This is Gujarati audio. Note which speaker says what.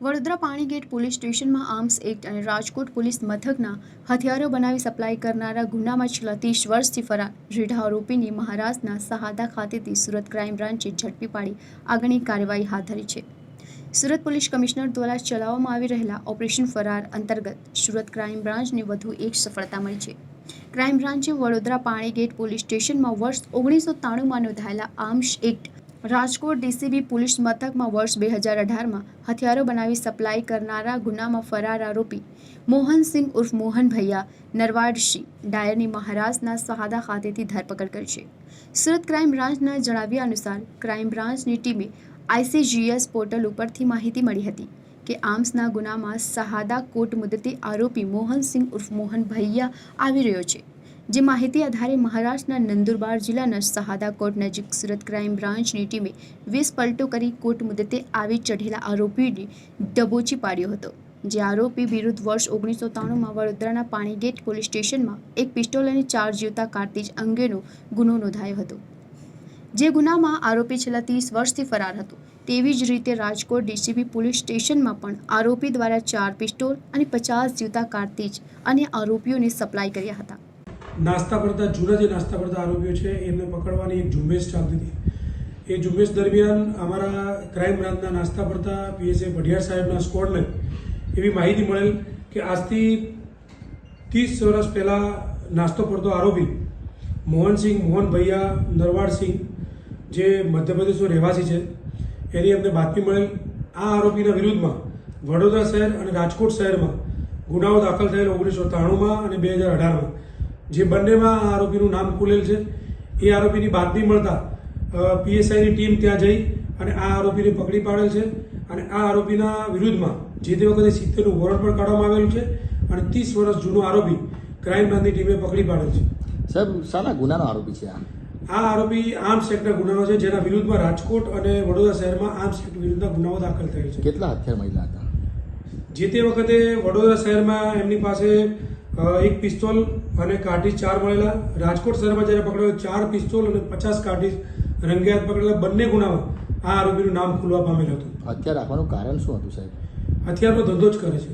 Speaker 1: વડોદરા પાણીગેટ પોલીસ સ્ટેશનમાં આર્મ્સ એક્ટ અને રાજકોટ પોલીસ મથકના હથિયારો બનાવી સપ્લાય કરનારા ગુનામાં છેલ્લા ત્રીસ વર્ષથી ફરાર. રીઢા આરોપીની મહારાષ્ટ્રના સહાદા ખાતેથી સુરત ક્રાઇમ બ્રાન્ચે ઝડપી પાડી આગળની કાર્યવાહી હાથ ધરી છે. સુરત પોલીસ કમિશનર દ્વારા ચલાવવામાં આવી રહેલા ઓપરેશન ફરાર અંતર્ગત સુરત ક્રાઇમ બ્રાન્ચને વધુ એક સફળતા મળી છે. ક્રાઇમ બ્રાન્ચે વડોદરા પાણીગેટ પોલીસ સ્ટેશનમાં વર્ષ ઓગણીસો ત્રાણુંમાં નોંધાયેલા arms act Rajkot DCB police મથકમાં વર્ષ બે હજાર અઢારમાં હથિયારો બનાવી સપ્લાય કરનારા ગુનામાં ફરાર આરોપી મોહનસિંહ ઉર્ફ મોહન ભૈયા નરવાડસિંહ ડાયરની મહારાષ્ટ્રના સહાદા ખાતેથી ધરપકડ કરી છે. સુરત ક્રાઇમ બ્રાન્ચના જણાવ્યા અનુસાર ક્રાઇમ બ્રાન્ચની ટીમે આઈસીજીએસ પોર્ટલ ઉપરથી માહિતી મળી હતી કે આર્મ્સના ગુનામાં સહાદા કોર્ટ મુદતે આરોપી મોહનસિંહ ઉર્ફ મોહન ભૈયા આવી રહ્યો છે. જે માહિતી આધારે મહારાષ્ટ્રના નંદુરબાર જિલ્લાના શહાદા કોર્ટ નજીક સુરત ક્રાઇમ બ્રાન્ચની ટીમે વીસ પલટો કરી કોર્ટ મુદતે આવી ચઢેલા આરોપીને દબોચી પાડ્યો હતો. જે આરોપી વિરુદ્ધ વર્ષ ઓગણીસો ત્રાણુંમાં વડોદરાના પાણીગેટ પોલીસ સ્ટેશનમાં એક પિસ્ટોલ અને ચાર જીવતા કાર્તિજ અંગેનો ગુનો નોંધાયો હતો. જે ગુનામાં આરોપી છેલ્લા ત્રીસ વર્ષથી ફરાર હતો. તેવી જ રીતે રાજકોટ ડીસીબી પોલીસ સ્ટેશનમાં પણ આરોપી દ્વારા ચાર પિસ્ટોલ અને પચાસ જીવતા કાર્તિજ અને આરોપીઓને સપ્લાય કર્યા હતા.
Speaker 2: નાસ્તા પડતા જૂના જે નાસ્તા પડતા આરોપીઓ છે, એમને પકડવાની એક ઝુંબેશ ચાલતી હતી. એ ઝુંબેશ દરમિયાન અમારા ક્રાઇમ બ્રાન્ચના નાસ્તા પડતા પીએસએ ભઢિયાર સાહેબના સ્કોડને એવી માહિતી મળેલ કે આજથી ત્રીસ વર્ષ પહેલાં નાસ્તો પડતો આરોપી મોહનસિંહ, મોહન ભૈયા નરવાડસિંહ જે મધ્યપ્રદેશનો રહેવાસી છે, એની અમને બાતમી મળેલ આ આરોપીના વિરુદ્ધમાં વડોદરા શહેર અને રાજકોટ શહેરમાં ગુનાઓ દાખલ થયેલ ઓગણીસો ત્રાણુંમાં અને બે હજાર અઢારમાં. જે બંનેમાં આરોપીનું નામ ખુલેલ છે. એ આરોપીની બાતમી મળતા પીએસઆઈની ટીમ ત્યાં જઈ અને આ આરોપીને પકડી પાડેલ છે અને આ આરોપીના વિરુદ્ધમાં જે તે વખતે સિત્તેરનું વોરંટ પણ કાઢવામાં આવેલું છે અને ત્રીસ વર્ષ જૂનો આરોપી ક્રાઇમ બ્રાન્ચની ટીમે પકડી પાડેલ છે.
Speaker 3: સાહેબ શાના ગુનાનો આરોપી છે આ?
Speaker 2: આ આરોપી આર્મ્સ એક્ટના ગુનાનો છે જેના વિરુદ્ધમાં રાજકોટ અને વડોદરા શહેરમાં આર્મ્સ એક્ટ વિરુદ્ધના ગુનાઓ દાખલ થયેલ છે.
Speaker 3: કેટલા હથિયાર મહિલા હતા?
Speaker 2: જે તે વખતે વડોદરા શહેરમાં એમની પાસે એક પિસ્તોલ અને કાર્ટીજ ચાર મળેલા રાજકોટ શહેરમાં જ્યારે પકડેલો ચાર પિસ્તોલ અને પચાસ કાર્ટીજ રંગેહાથ પકડેલા બંને ગુનામાં આ આરોપીનું નામ ખુલવા પામેલ હતું.
Speaker 3: હથિયાર રાખવાનું કારણ શું હતું સાહેબ?
Speaker 2: હથિયારનો ધંધો જ કરે છે.